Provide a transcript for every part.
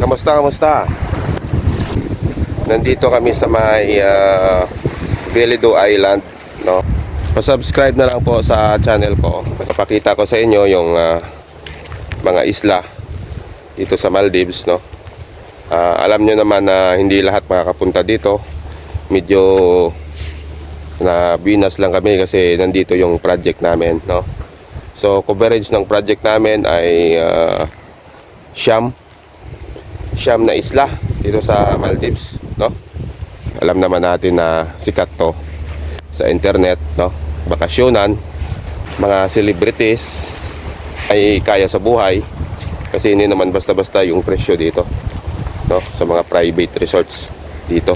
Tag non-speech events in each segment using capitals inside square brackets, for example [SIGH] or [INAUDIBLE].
Kamusta, kamusta? Nandito kami sa may uh, Velido Island, no? Pa-subscribe na lang po sa channel ko. Kasi pakita ko sa inyo yung ah, mga isla dito sa Maldives, no? Ah, alam nyo naman na hindi lahat makakapunta dito. Medyo na binas lang kami kasi nandito yung project namin, no? So, coverage ng project namin ay ah, Siam Siam na isla dito sa Maldives, no? Alam naman natin na sikat to sa internet, no? Bakasyonan, mga celebrities ay kaya sa buhay kasi hindi naman basta-basta yung presyo dito, no? Sa mga private resorts dito.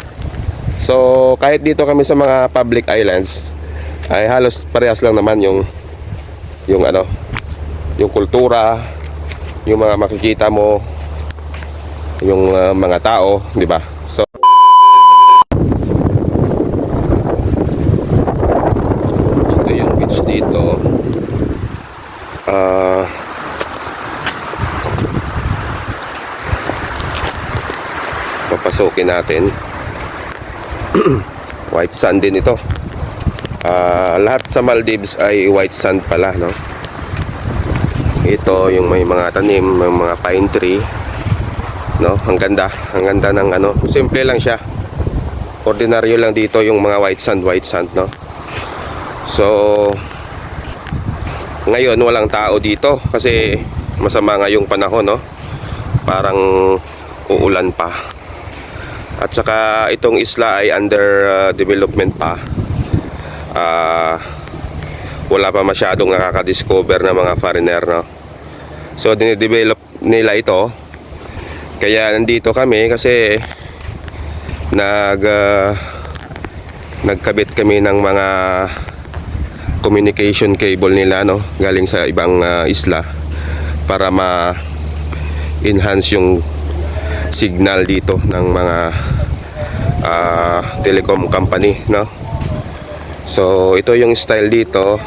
So, kahit dito kami sa mga public islands, ay halos parehas lang naman yung yung ano, yung kultura, yung mga makikita mo, yung uh, mga tao, di ba? So ito yung beach dito. Ah papasukin natin. [CLEARS THROAT] white sand din ito. Ah, lahat sa Maldives ay white sand pala, no? Ito yung may mga tanim, may mga pine tree. No, ang ganda, ang ganda ng ano, simple lang siya. Ordinaryo lang dito yung mga white sand, white sand, no. So ngayon walang tao dito kasi masama nga yung panahon, no. Parang uulan pa. At saka itong isla ay under uh, development pa. Ah wala pa masyadong nakaka-discover ng mga foreigner, no. So dinidevelop nila ito kaya nandito kami kasi nag ah, nagkabit kami ng mga communication cable nila no? Galing sa ibang ah, isla para ma enhance yung signal dito ng mga ah, telecom company no? So ito yung style dito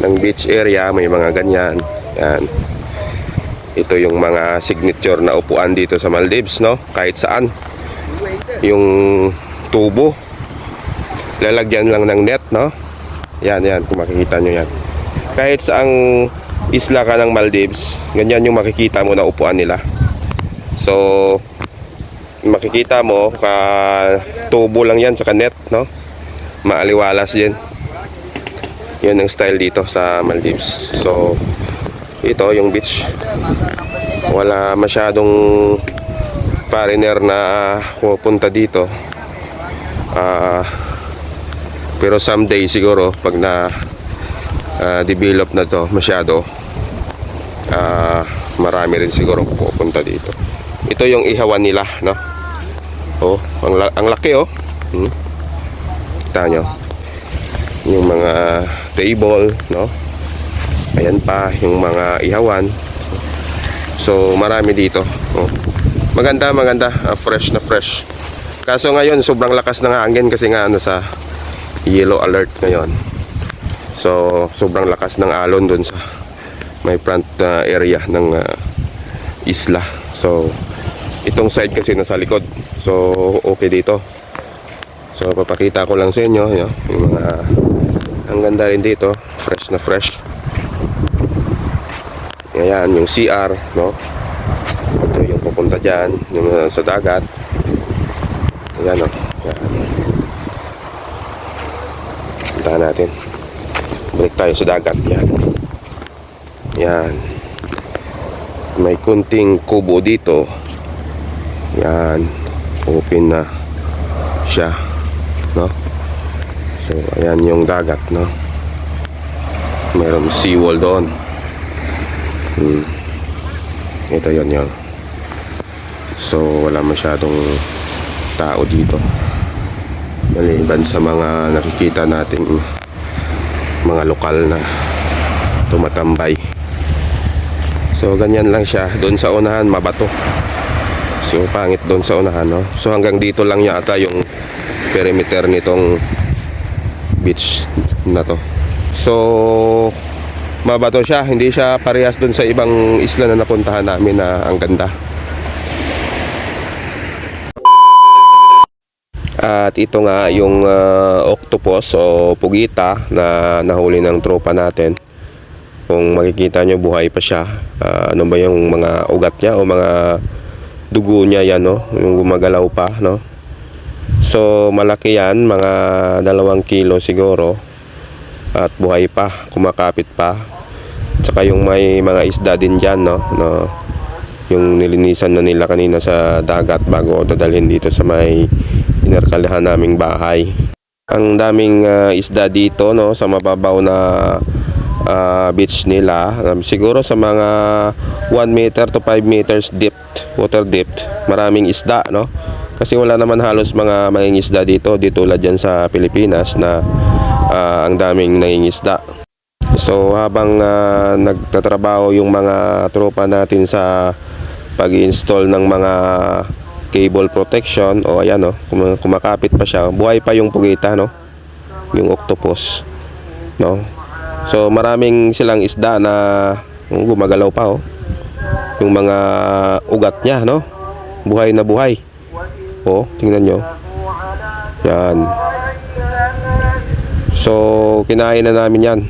ng beach area. May mga ganyan. Yan ito yung mga signature na upuan dito sa Maldives, no? Kahit saan. Yung tubo. Lalagyan lang ng net, no? Yan, yan. Kung makikita nyo yan. Kahit saang isla ka ng Maldives, ganyan yung makikita mo na upuan nila. So, makikita mo, ka tubo lang yan, saka net, no? Maaliwalas yan. Yan ang style dito sa Maldives. So, ito yung beach wala masyadong foreigner na pupunta dito. Ah, pero someday siguro pag na ah, develop na to masyado ah, marami rin siguro pupunta dito. Ito yung ihawan nila no? Oh ang, ang laki oh. Hmm. kita nyo? Yung mga table no? Ayan pa yung mga ihawan. So marami dito. Oh. Maganda, maganda. Ah, fresh na fresh. Kaso ngayon sobrang lakas ng hangin kasi nga ano sa yellow alert ngayon. So sobrang lakas ng alon dun sa may front ah, area ng ah, isla. So itong side kasi nasa likod. So okay dito. So papakita ko lang sa inyo yun, yung mga ang ganda rin dito, fresh na fresh. Ayan, yung CR, no? Ito yung pupunta dyan, yung uh, sa dagat. Ayan, no? Ayan. Puntahan natin. Balik tayo sa dagat, yan. Yan. May kunting kubo dito. Yan. Open na siya, no? So, ayan yung dagat, no? Mayroong seawall doon. Hmm. Ito yon yon. So wala masyadong tao dito. Maliban sa mga nakikita nating mga lokal na tumatambay. So ganyan lang siya. Doon sa unahan mabato. So pangit doon sa unahan, no? So hanggang dito lang yata yung perimeter nitong beach na to. So mabato siya hindi siya parehas dun sa ibang isla na napuntahan namin na ang ganda At ito nga yung uh, octopus o pugita na nahuli ng tropa natin. Kung makikita nyo buhay pa siya. Uh, ano ba yung mga ugat niya o mga dugo niya yan no? Yung gumagalaw pa no? So malaki yan mga dalawang kilo siguro. At buhay pa, kumakapit pa. Tsaka yung may mga isda din dyan no? no? Yung nilinisan na nila kanina sa dagat bago dadalhin dito sa may inerkalahan naming bahay. Ang daming ah, isda dito no sa mababaw na ah, beach nila. Um, siguro sa mga 1 meter to 5 meters depth, water depth, maraming isda no. Kasi wala naman halos mga mangingisda dito, dito tulad dyan sa Pilipinas na ah, ang daming nangingisda. So habang ah, nagtatrabaho yung mga tropa natin sa pag-install ng mga cable protection o ayan no, kum- kumakapit pa siya. Buhay pa yung pugita no, yung octopus no. So maraming silang isda na oh, gumagalaw pa oh. Yung mga ugat niya no, buhay na buhay. Oh, tingnan nyo. Yan. So, kinain na namin yan.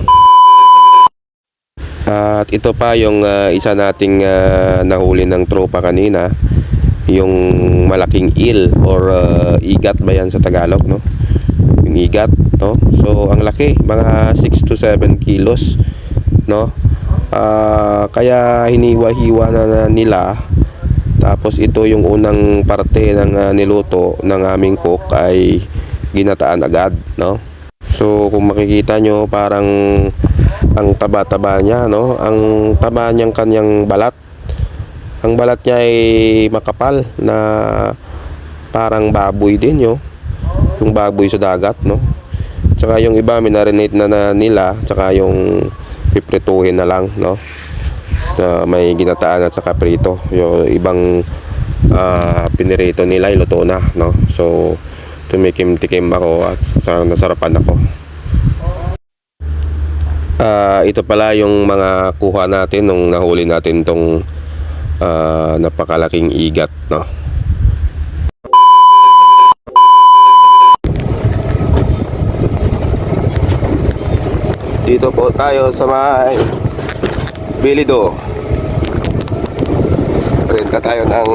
At ito pa yung ah, isa nating ah, nahuli ng tropa kanina. Yung malaking eel or ah, igat ba yan sa Tagalog, no? Yung igat, no? So, ang laki, mga 6 to 7 kilos, no? Ah, kaya hiniwa-hiwa na, nila. Tapos ito yung unang parte ng ah, niluto ng aming cook ay ginataan agad, no? So, kung makikita nyo, parang ang taba-taba niya, no? Ang taba niyang kanyang balat. Ang balat niya ay makapal na parang baboy din, yo. Yung baboy sa dagat, no? Tsaka yung iba, minarinate na, na nila. Tsaka yung piprituhin na lang, no? Na may ginataan at saka prito. Yung ibang ah, pinirito nila, iluto na, no? So, tumikim-tikim ako at sa nasarapan ako. Ah, ito pala yung mga kuha natin nung nahuli natin tong ah, napakalaking igat, no. Dito po tayo sa may Bilido. Renta tayo ng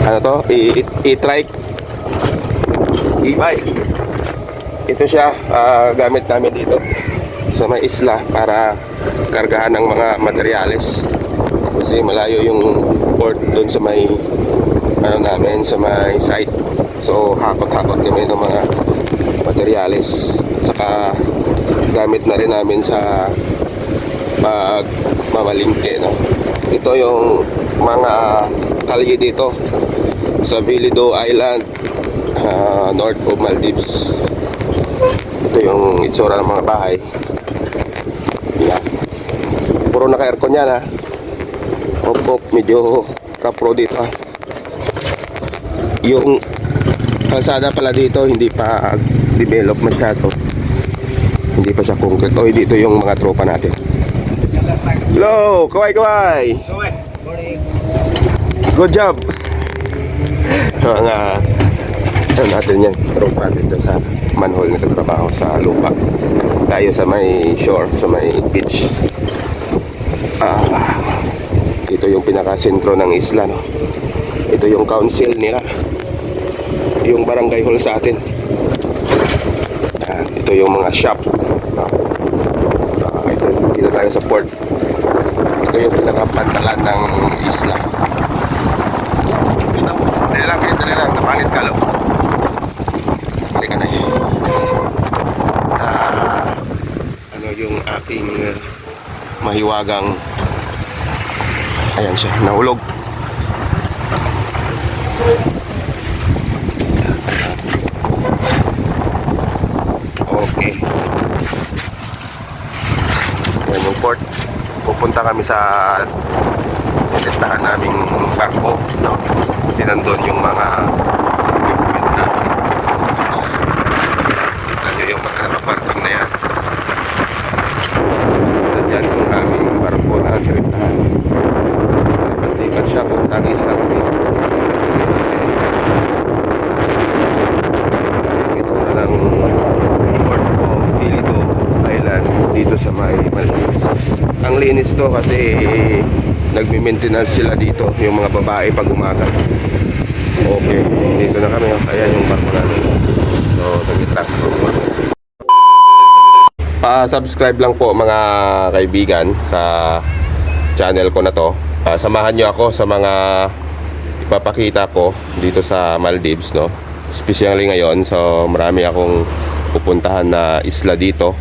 ano to? E- e- E-trike. E-bike. Ito siya, ah, gamit namin dito sa may isla para kargahan ng mga materyales. Kasi malayo yung port doon sa may ano namin, sa may site. So hakot-hakot kami ng mga materyales. Saka gamit na rin namin sa pag mamalingke. No? Ito yung mga kalye dito sa Bilido Island, ah, north of Maldives. Ito yung itsura ng mga bahay. Yan. Puro naka-aircon yan ha. Op, op, medyo road dito ha. Yung kalsada pala dito hindi pa develop masyado. Hindi pa siya concrete. O, dito yung mga tropa natin. Hello! Kaway, kaway! Good job! [LAUGHS] Mga ano natin yan, tropa dito sa manhole na katrabaho sa lupa. Tayo sa may shore, sa may beach. Ah, ito yung pinaka-sentro ng isla, no? Ito yung council nila. Yung barangay hall sa atin. Ah, ito yung mga shop. Ah, ito, dito tayo sa port. Ito yung pinaka-pantalan ng isla. Ito, dali lang kayo, dali lang. Napalit ka, lo. Halika na. Ah, ano yung aking uh, mahiwagang ayan siya, nahulog. Okay. Yan yung port. Pupunta kami sa tinitahan naming barko. No? Kasi nandun yung mga Ano, sa apartong na yan? Sa dyan yung na tripahan lipat-lipat siya kung saan isang dito itsura ng Port of Pilito dito sa may Maldives. Ang linis to kasi nagme-maintenance sila dito yung mga babae pag umaga. Okay dito na kami. Ayan yung barko namin so nag-itak pa-subscribe lang po mga kaibigan sa channel ko na to. Ah, samahan nyo ako sa mga ipapakita ko dito sa Maldives, no? Especially ngayon, so marami akong pupuntahan na isla dito